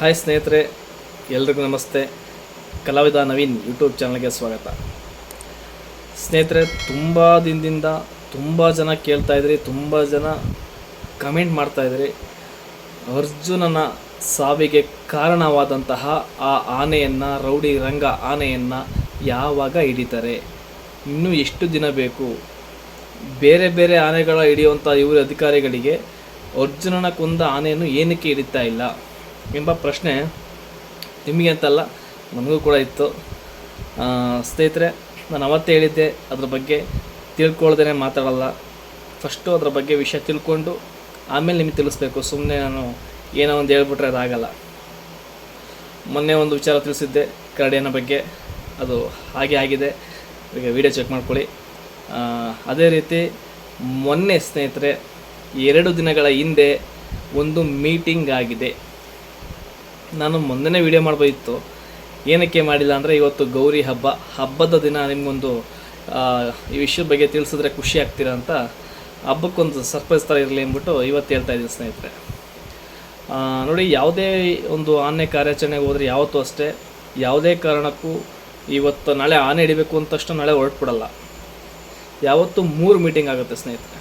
Hi ಸ್ನೇಹಿತರೆ, ಎಲ್ರಿಗೂ ನಮಸ್ತೆ. ಕಲಾವಿದ ನವೀನ್ ಯೂಟ್ಯೂಬ್ ಚಾನಲ್ಗೆ ಸ್ವಾಗತ. ಸ್ನೇಹಿತರೆ, ತುಂಬ ದಿನದಿಂದ ತುಂಬ ಜನ ಕೇಳ್ತಾ ಇದ್ರಿ, ತುಂಬ ಜನ ಕಮೆಂಟ್ ಮಾಡ್ತಾಯಿದ್ರಿ ಅರ್ಜುನನ ಸಾವಿಗೆ ಕಾರಣವಾದಂತಹ ಆ ಆನೆಯನ್ನು, ರೌಡಿ ರಂಗ ಆನೆಯನ್ನು ಯಾವಾಗ ಹಿಡಿತಾರೆ? ಇನ್ನೂ ಎಷ್ಟು ದಿನ ಬೇಕು? ಬೇರೆ ಬೇರೆ ಆನೆಗಳ ಹಿಡಿಯುವಂಥ ಇವರು ಅಧಿಕಾರಿಗಳಿಗೆ ಅರ್ಜುನನ ಕೊಂದ ಆನೆಯನ್ನು ಏನಕ್ಕೆ ಹಿಡಿತಾ ಇಲ್ಲ? ಎಂಬ ಪ್ರಶ್ನೆ ನಿಮಗೆ ಅಂತಲ್ಲ, ನನಗೂ ಕೂಡ ಇತ್ತು. ಸ್ನೇಹಿತರೆ, ನಾನು ಅವತ್ತೇ ಹೇಳಿದ್ದೆ, ಅದ್ರ ಬಗ್ಗೆ ತಿಳ್ಕೊಳ್ದೇ ಮಾತಾಡಲ್ಲ. ಫಸ್ಟು ಅದ್ರ ಬಗ್ಗೆ ವಿಷಯ ತಿಳ್ಕೊಂಡು ಆಮೇಲೆ ನಿಮಗೆ ತಿಳಿಸ್ಬೇಕು. ಸುಮ್ಮನೆ ನಾನು ಏನೋ ಒಂದು ಹೇಳ್ಬಿಟ್ರೆ ಅದಾಗಲ್ಲ. ಮೊನ್ನೆ ಒಂದು ವಿಚಾರ ತಿಳಿಸಿದ್ದೆ ಕರಡಿಯನ ಬಗ್ಗೆ. ಅದು ಹಾಗೆ ಆಗಿದೆ. ಈಗ ವಿಡಿಯೋ ಚೆಕ್ ಮಾಡ್ಕೊಳ್ಳಿ. ಅದೇ ರೀತಿ ಮೊನ್ನೆ ಸ್ನೇಹಿತರೆ, ಎರಡು ದಿನಗಳ ಹಿಂದೆ ಒಂದು ಮೀಟಿಂಗ್ ಆಗಿದೆ. ನಾನು ಮೊನ್ನೆ ವಿಡಿಯೋ ಮಾಡಬೇಕಿತ್ತು ಏನಕ್ಕೆ ಮಾಡಿಲ್ಲ ಅಂದರೆ ಇವತ್ತು ಗೌರಿ ಹಬ್ಬ. ಹಬ್ಬದ ದಿನ ನಿಮಗೊಂದು ಈ ವಿಷಯದ ಬಗ್ಗೆ ತಿಳಿಸಿದ್ರೆ ಖುಷಿ ಆಗ್ತೀರಾ ಅಂತ ಹಬ್ಬಕ್ಕೊಂದು ಸರ್ಪ್ರೈಸ್ ಥರ ಇರಲಿ ಅಂದ್ಬಿಟ್ಟು ಇವತ್ತು ಹೇಳ್ತಾ ಇದ್ದೀನಿ ಸ್ನೇಹಿತರೆ. ನೋಡಿ, ಯಾವುದೇ ಒಂದು ಆನೆ ಕಾರ್ಯಾಚರಣೆಗೆ ಹೋದರೆ ಯಾವತ್ತೂ ಅಷ್ಟೇ, ಯಾವುದೇ ಕಾರಣಕ್ಕೂ ಇವತ್ತು ನಾಳೆ ಆನೆ ಹಿಡಿಬೇಕು ಅಂತ ತಕ್ಷಣ ನಾಳೆ ಹೊರಟ್ಬಿಡಲ್ಲ. ಯಾವತ್ತು ಮೂರು ಮೀಟಿಂಗ್ ಆಗುತ್ತೆ ಸ್ನೇಹಿತರೆ.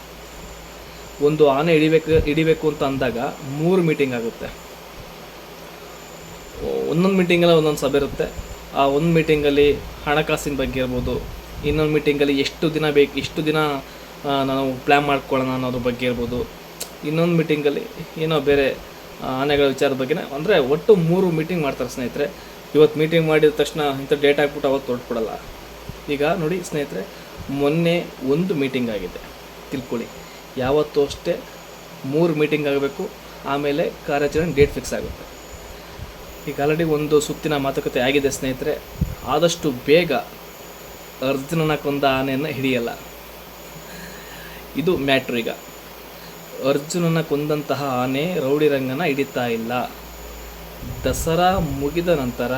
ಒಂದು ಆನೆ ಹಿಡಿಬೇಕು ಹಿಡಿಬೇಕು ಅಂತ ಅಂದಾಗ ಮೂರು ಮೀಟಿಂಗ್ ಆಗುತ್ತೆ. ಒಂದೊಂದು ಮೀಟಿಂಗಲ್ಲಿ ಒಂದೊಂದು ಸಭೆ ಇರುತ್ತೆ. ಆ ಒಂದು ಮೀಟಿಂಗಲ್ಲಿ ಹಣಕಾಸಿನ ಬಗ್ಗೆ ಇರ್ಬೋದು, ಇನ್ನೊಂದು ಮೀಟಿಂಗಲ್ಲಿ ಎಷ್ಟು ದಿನ ಬೇಕು ಎಷ್ಟು ದಿನ ನಾನು ಪ್ಲ್ಯಾನ್ ಮಾಡ್ಕೊಳ್ಳೋಣ ಅನ್ನೋದ್ರ ಬಗ್ಗೆ ಇರ್ಬೋದು. ಇನ್ನೊಂದು ಮೀಟಿಂಗಲ್ಲಿ ಏನೋ ಬೇರೆ ಆನೆಗಳ ವಿಚಾರದ ಬಗ್ಗೆ ಅಂದರೆ ಒಟ್ಟು ಮೂರು ಮೀಟಿಂಗ್ ಮಾಡ್ತಾರೆ ಸ್ನೇಹಿತರೆ. ಇವತ್ತು ಮೀಟಿಂಗ್ ಮಾಡಿದ ತಕ್ಷಣ ಇಂಥ ಡೇಟ್ ಹಾಕ್ಬಿಟ್ಟು ಅವತ್ತು ಹೊರಟ್ಬಿಡಲ್ಲ. ಈಗ ನೋಡಿ ಸ್ನೇಹಿತರೆ, ಮೊನ್ನೆ ಒಂದು ಮೀಟಿಂಗ್ ಆಗಿದೆ. ತಿಳ್ಕೊಳ್ಳಿ. ಯಾವತ್ತೂ ಅಷ್ಟೇ ಮೂರು ಮೀಟಿಂಗ್ ಆಗಬೇಕು, ಆಮೇಲೆ ಕಾರ್ಯಾಚರಣೆ ಡೇಟ್ ಫಿಕ್ಸ್ ಆಗುತ್ತೆ. ಈಗ ಆಲ್ರೆಡಿ ಒಂದು ಸುತ್ತಿನ ಮಾತುಕತೆ ಆಗಿದೆ ಸ್ನೇಹಿತರೆ. ಆದಷ್ಟು ಬೇಗ ಅರ್ಜುನನ ಕೊಂದ ಆನೆಯನ್ನು ಹಿಡಿಯಲ್ಲ. ಇದು ಮ್ಯಾಟ್ರ್ ಈಗ. ಅರ್ಜುನನ ಕೊಂದಂತಹ ಆನೆ ರೌಡಿ ರಂಗನ ಹಿಡಿತಾ ಇಲ್ಲ. ದಸರಾ ಮುಗಿದ ನಂತರ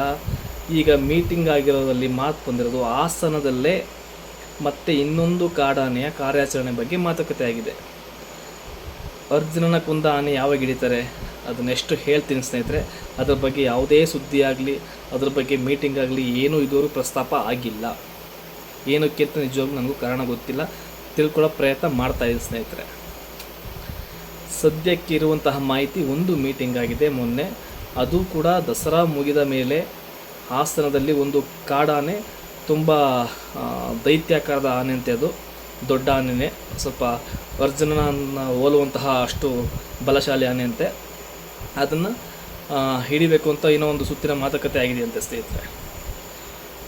ಈಗ ಮೀಟಿಂಗ್ ಆಗಿರೋದಲ್ಲಿ ಮಾತು ಬಂದಿರೋದು ಹಾಸನದಲ್ಲೇ ಮತ್ತೆ ಇನ್ನೊಂದು ಕಾಡಾನೆಯ ಕಾರ್ಯಾಚರಣೆ ಬಗ್ಗೆ ಮಾತುಕತೆ ಆಗಿದೆ. ಅರ್ಜುನನ ಕುಂದ ಆನೆ ಯಾವಾಗ ಹಿಡಿತಾರೆ ಅದನ್ನೆಷ್ಟು ಹೇಳ್ತೀನಿ ಸ್ನೇಹಿತರೆ, ಅದ್ರ ಬಗ್ಗೆ ಯಾವುದೇ ಸುದ್ದಿ ಆಗಲಿ, ಅದ್ರ ಬಗ್ಗೆ ಮೀಟಿಂಗ್ ಆಗಲಿ ಏನೂ ಇದುವರೆಗೂ ಪ್ರಸ್ತಾಪ ಆಗಿಲ್ಲ. ಏನಕ್ಕೆ ಅಂತ ನಿಜವಾಗ್ಲೂ ನನಗೂ ಕಾರಣ ಗೊತ್ತಿಲ್ಲ. ತಿಳ್ಕೊಳ್ಳೋ ಪ್ರಯತ್ನ ಮಾಡ್ತಾ ಇದ್ದೀನಿ ಸ್ನೇಹಿತರೆ. ಸದ್ಯಕ್ಕೆ ಇರುವಂತಹ ಮಾಹಿತಿ ಒಂದು ಮೀಟಿಂಗ್ ಆಗಿದೆ ಮೊನ್ನೆ. ಅದು ಕೂಡ ದಸರಾ ಮುಗಿದ ಮೇಲೆ ಹಾಸನದಲ್ಲಿ ಒಂದು ಕಾಡಾನೆ ತುಂಬ ದೈತ್ಯಾಕಾರದ ಆನೆ ಅಂತೆ ಅದು. ದೊಡ್ಡ ಆನೆನೇ. ಸ್ವಲ್ಪ ಅರ್ಜುನನ ಹೋಲುವಂತಹ ಅಷ್ಟು ಬಲಶಾಲಿ ಆನೆ ಅಂತೆ ಅದನ್ನು ಹಿಡಿಬೇಕು ಅಂತ ಏನೋ ಒಂದು ಸುತ್ತಿನ ಮಾತುಕತೆ ಆಗಿದೆ ಅಂತ ಸ್ನೇಹಿತರೆ.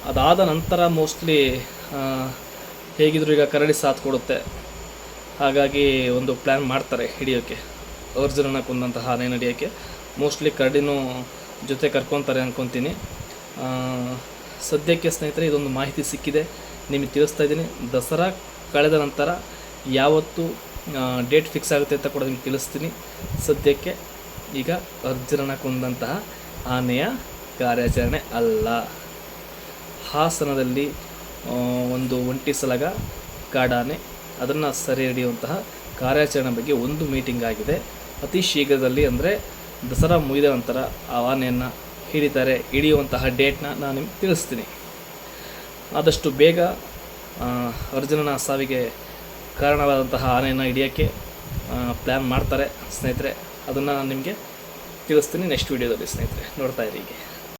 ಅದಾದ ನಂತರ ಮೋಸ್ಟ್ಲಿ ಹೇಗಿದ್ರು ಈಗ ಕರಡಿ ಸಾಥ್ ಕೊಡುತ್ತೆ. ಹಾಗಾಗಿ ಒಂದು ಪ್ಲ್ಯಾನ್ ಮಾಡ್ತಾರೆ ಹಿಡಿಯೋಕ್ಕೆ ಅರ್ಜುನನ ಕೊಂದಂತಹ ಆನೆ ನಡೆಯೋಕ್ಕೆ ಮೋಸ್ಟ್ಲಿ ಕರಡಿನೂ ಜೊತೆ ಕರ್ಕೊತಾರೆ ಅಂದ್ಕೊತೀನಿ ಸದ್ಯಕ್ಕೆ ಸ್ನೇಹಿತರೆ ಇದೊಂದು ಮಾಹಿತಿ ಸಿಕ್ಕಿದೆ. ನಿಮಗೆ ತಿಳಿಸ್ತಾ ಇದ್ದೀನಿ. ದಸರಾ ಕಳೆದ ನಂತರ ಯಾವತ್ತು ಡೇಟ್ ಫಿಕ್ಸ್ ಆಗುತ್ತೆ ಅಂತ ಕೂಡ ನಿಮ್ಗೆ ತಿಳಿಸ್ತೀನಿ. ಸದ್ಯಕ್ಕೆ ಈಗ ಅರ್ಜುನನ ಕೊಂದಂತಹ ಆನೆಯ ಕಾರ್ಯಾಚರಣೆ ಅಲ್ಲ. ಹಾಸನದಲ್ಲಿ ಒಂದು ಒಂಟಿ ಸಲಗ ಕಾಡಾನೆ ಅದನ್ನು ಸರಿ ಹಿಡಿಯುವಂತಹ ಕಾರ್ಯಾಚರಣೆ ಬಗ್ಗೆ ಒಂದು ಮೀಟಿಂಗ್ ಆಗಿದೆ. ಅತಿ ಶೀಘ್ರದಲ್ಲಿ ಅಂದರೆ ದಸರಾ ಮುಗಿದ ನಂತರ ಆ ಆನೆಯನ್ನು ಹಿಡಿತಾರೆ, ಹಿಡಿಯುವಂತಹ ಡೇಟ್ನ ನಾನು ನಿಮ್ಗೆ ತಿಳಿಸ್ತೀನಿ. ಆದಷ್ಟು ಬೇಗ ಅರ್ಜುನನ ಸಾವಿಗೆ ಕಾರಣವಾದಂತಹ ಆನೆಯನ್ನು ಹಿಡಿಯೋಕ್ಕೆ ಪ್ಲ್ಯಾನ್ ಮಾಡ್ತಾರೆ ಸ್ನೇಹಿತರೆ. ಅದನ್ನು ನಾನು ನಿಮಗೆ ತಿಳಿಸ್ತೀನಿ ನೆಕ್ಸ್ಟ್ ವೀಡಿಯೋದಲ್ಲಿ ಸ್ನೇಹಿತರೆ. ನೋಡ್ತಾ ಹೀಗೆ.